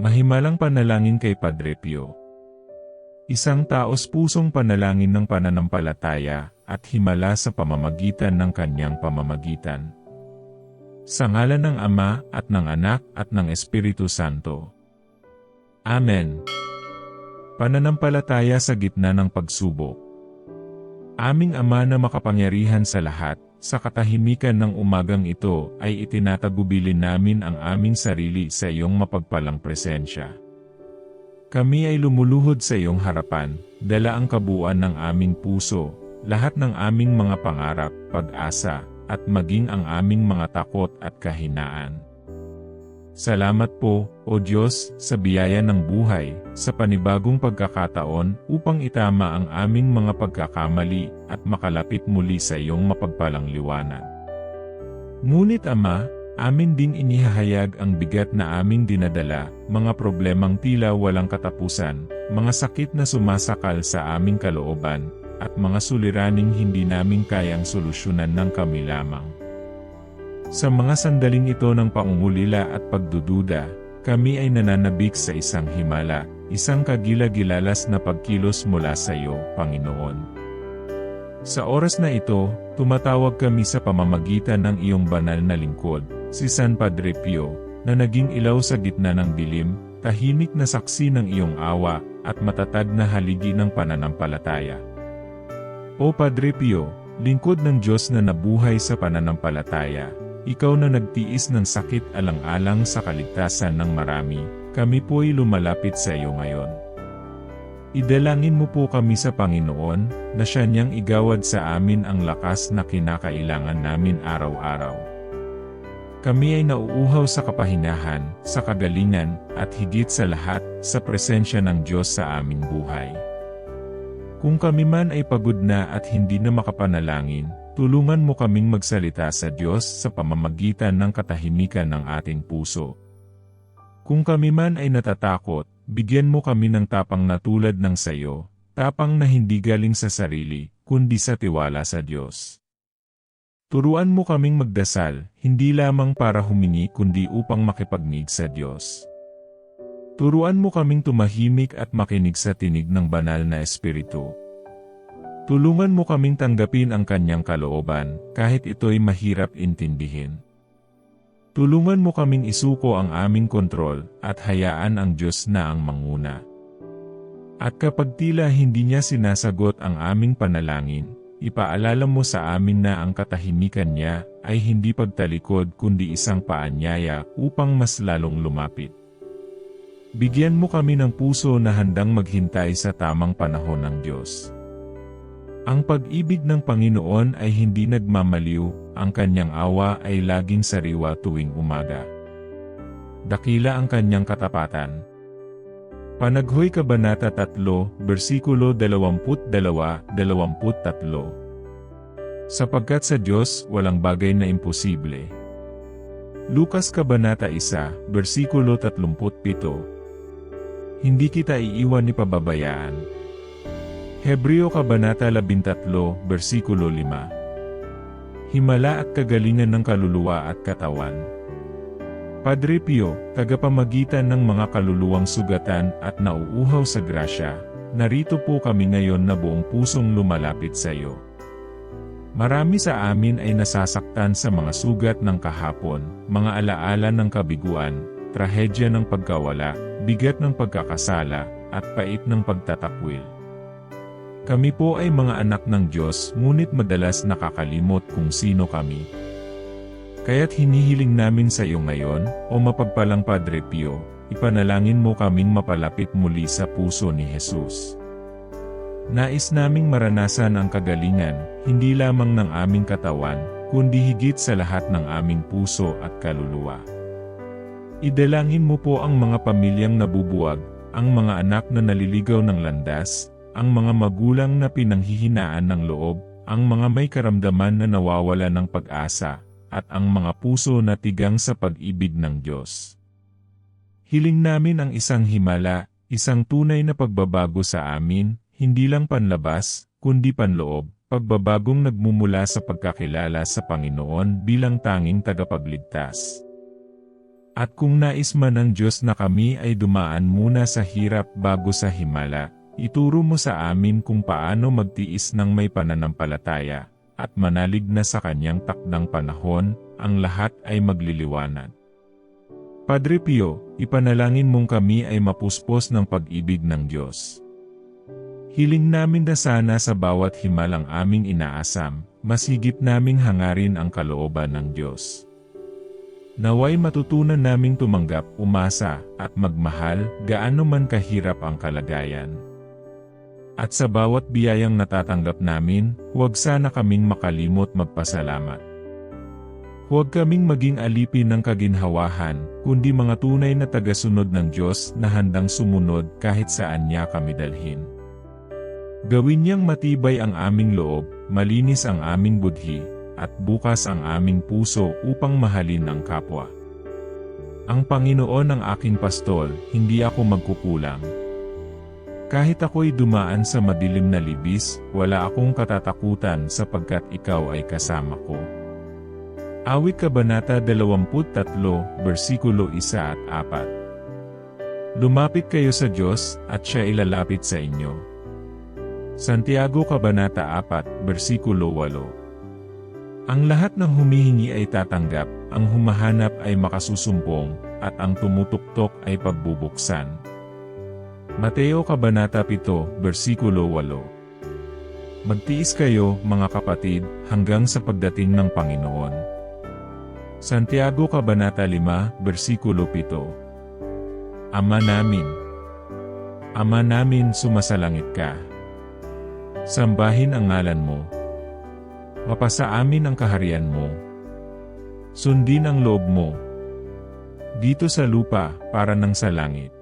Mahimalang panalangin kay Padre Pio. Isang taos pusong panalangin ng pananampalataya at himala sa pamamagitan ng kanyang pamamagitan. Sa ngalan ng Ama at ng Anak at ng Espiritu Santo. Amen. Pananampalataya sa gitna ng pagsubok. Aming Ama na makapangyarihan sa lahat, sa katahimikan ng umagang ito ay itinatagubilin namin ang aming sarili sa iyong mapagpalang presensya. Kami ay lumuluhod sa iyong harapan, dala ang kabuuan ng aming puso, lahat ng aming mga pangarap, pag-asa, at maging ang aming mga takot at kahinaan. Salamat po, O Diyos, sa biyaya ng buhay, sa panibagong pagkakataon upang itama ang aming mga pagkakamali at makalapit muli sa iyong mapagpalang liwanag. Ngunit Ama, amin ding inihahayag ang bigat na aming dinadala, mga problemang tila walang katapusan, mga sakit na sumasakal sa aming kalooban, at mga suliraning hindi namin kayang solusyonan ng kami lamang. Sa mga sandaling ito ng pangungulila at pagdududa, kami ay nananabik sa isang himala, isang kagila-gilalas na pagkilos mula sa iyo, Panginoon. Sa oras na ito, tumatawag kami sa pamamagitan ng iyong banal na lingkod, si San Padre Pio, na naging ilaw sa gitna ng dilim, tahimik na saksi ng iyong awa, at matatag na haligi ng pananampalataya. O Padre Pio, lingkod ng Diyos na nabuhay sa pananampalataya, ikaw na nagtiis ng sakit alang-alang sa kaligtasan ng marami, kami po'y lumalapit sa iyo ngayon. Idalangin mo po kami sa Panginoon, na siya niyang igawad sa amin ang lakas na kinakailangan namin araw-araw. Kami ay nauuhaw sa kapahinahan, sa kagalingan, at higit sa lahat, sa presensya ng Diyos sa aming buhay. Kung kami man ay pagod na at hindi na makapanalangin, Tulungan mo kaming magsalita sa Diyos sa pamamagitan ng katahimikan ng ating puso. Kung kami man ay natatakot, bigyan mo kami ng tapang na tulad ng sayo, tapang na hindi galing sa sarili, kundi sa tiwala sa Diyos. Turuan mo kaming magdasal, hindi lamang para humingi kundi upang makipagnig sa Diyos. Turuan mo kaming tumahimik at makinig sa tinig ng banal na Espiritu. Tulungan mo kaming tanggapin ang kanyang kalooban, kahit ito'y mahirap intindihin. Tulungan mo kaming isuko ang aming kontrol, at hayaan ang Diyos na ang manguna. At kapag tila hindi niya sinasagot ang aming panalangin, ipaalala mo sa amin na ang katahimikan niya ay hindi pagtalikod kundi isang paanyaya upang mas lalong lumapit. Bigyan mo kami ng puso na handang maghintay sa tamang panahon ng Diyos. Ang pag-ibig ng Panginoon ay hindi nagmamaliw, ang kanyang awa ay laging sariwa tuwing umaga. Dakila ang kanyang katapatan. Panaghoy Kabanata 3, versikulo 22-23 Sapagkat sa Diyos, walang bagay na imposible. Lukas Kabanata 1, versikulo 37 Hindi kita iiwan ni pababayaan. Hebreo Kabanata 13, versikulo 5 Himala at kagalingan ng kaluluwa at katawan Padre Pio, tagapamagitan ng mga kaluluwang sugatan at nauuhaw sa grasya, narito po kami ngayon na buong pusong lumalapit sa iyo. Marami sa amin ay nasasaktan sa mga sugat ng kahapon, mga alaala ng kabiguan, trahedya ng pagkawala, bigat ng pagkakasala, at pait ng pagtatakwil. Kami po ay mga anak ng Diyos ngunit madalas nakakalimot kung sino kami. Kaya't hinihiling namin sa iyo ngayon, o mapagpalang Padre Pio, ipanalangin mo kaming mapalapit muli sa puso ni Jesus. Nais naming maranasan ang kagalingan, hindi lamang ng aming katawan, kundi higit sa lahat ng aming puso at kaluluwa. Idalangin mo po ang mga pamilyang nabubuwag, ang mga anak na naliligaw ng landas, ang mga magulang na pinanghihinaan ng loob, ang mga may karamdaman na nawawala ng pag-asa, at ang mga puso na tigang sa pag-ibig ng Diyos. Hiling namin ang isang himala, isang tunay na pagbabago sa amin, hindi lang panlabas, kundi panloob, pagbabagong nagmumula sa pagkakilala sa Panginoon bilang tanging tagapagligtas. At kung nais man ng Diyos na kami ay dumaan muna sa hirap bago sa himala, ituro mo sa amin kung paano magtiis ng may pananampalataya, at manalig na sa kanyang takdang panahon, ang lahat ay magliliwanag. Padre Pio, ipanalangin mong kami ay mapuspos ng pag-ibig ng Diyos. Hiling namin na sana sa bawat himalang aming inaasam, masigit naming hangarin ang kalooban ng Diyos. Naway matutunan naming tumanggap, umasa, at magmahal, gaano man kahirap ang kalagayan. At sa bawat biyayang natatanggap namin, huwag sana kaming makalimot magpasalamat. Huwag kaming maging alipin ng kaginhawahan, kundi mga tunay na tagasunod ng Diyos na handang sumunod kahit saan niya kami dalhin. Gawin niyang matibay ang aming loob, malinis ang aming budhi, at bukas ang aming puso upang mahalin ang kapwa. Ang Panginoon ang aking pastol, hindi ako magkukulang. Kahit ako'y dumaan sa madilim na libis, wala akong katatakutan sapagkat ikaw ay kasama ko. Awit Kabanata 23, versikulo 1 at 4 Lumapit kayo sa Diyos, at siya ilalapit sa inyo. Santiago Kabanata 4, versikulo 8 Ang lahat ng humihingi ay tatanggap, ang humahanap ay makasusumpong, at ang tumutuktok ay pagbubuksan. Mateo Kabanata 7, versikulo 8 Magtiis kayo, mga kapatid, hanggang sa pagdating ng Panginoon. Santiago Kabanata 5, versikulo 7 Ama namin Ama namin sumasalangit ka. Sambahin ang ngalan mo. Mapasa amin ang kaharian mo. Sundin ang loob mo. Dito sa lupa, para nang sa langit.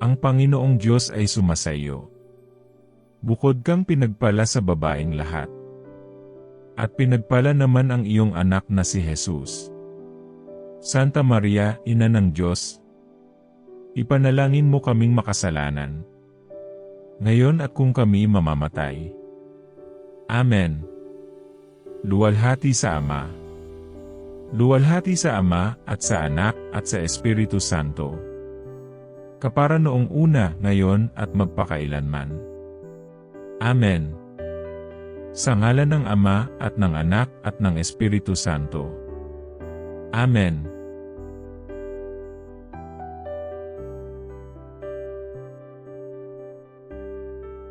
Ang Panginoong Diyos ay sumasayo. Bukod kang pinagpala sa babaeng lahat. At pinagpala naman ang iyong anak na si Jesus. Santa Maria, Ina ng Diyos, ipanalangin mo kaming makasalanan. Ngayon at kung kami mamamatay. Amen. Luwalhati sa Ama. Luwalhati sa Ama, at sa Anak, at sa Espiritu Santo. Kapara noong una, ngayon, at magpakailanman. Amen. Sa ngalan ng Ama, at ng Anak, at ng Espiritu Santo. Amen.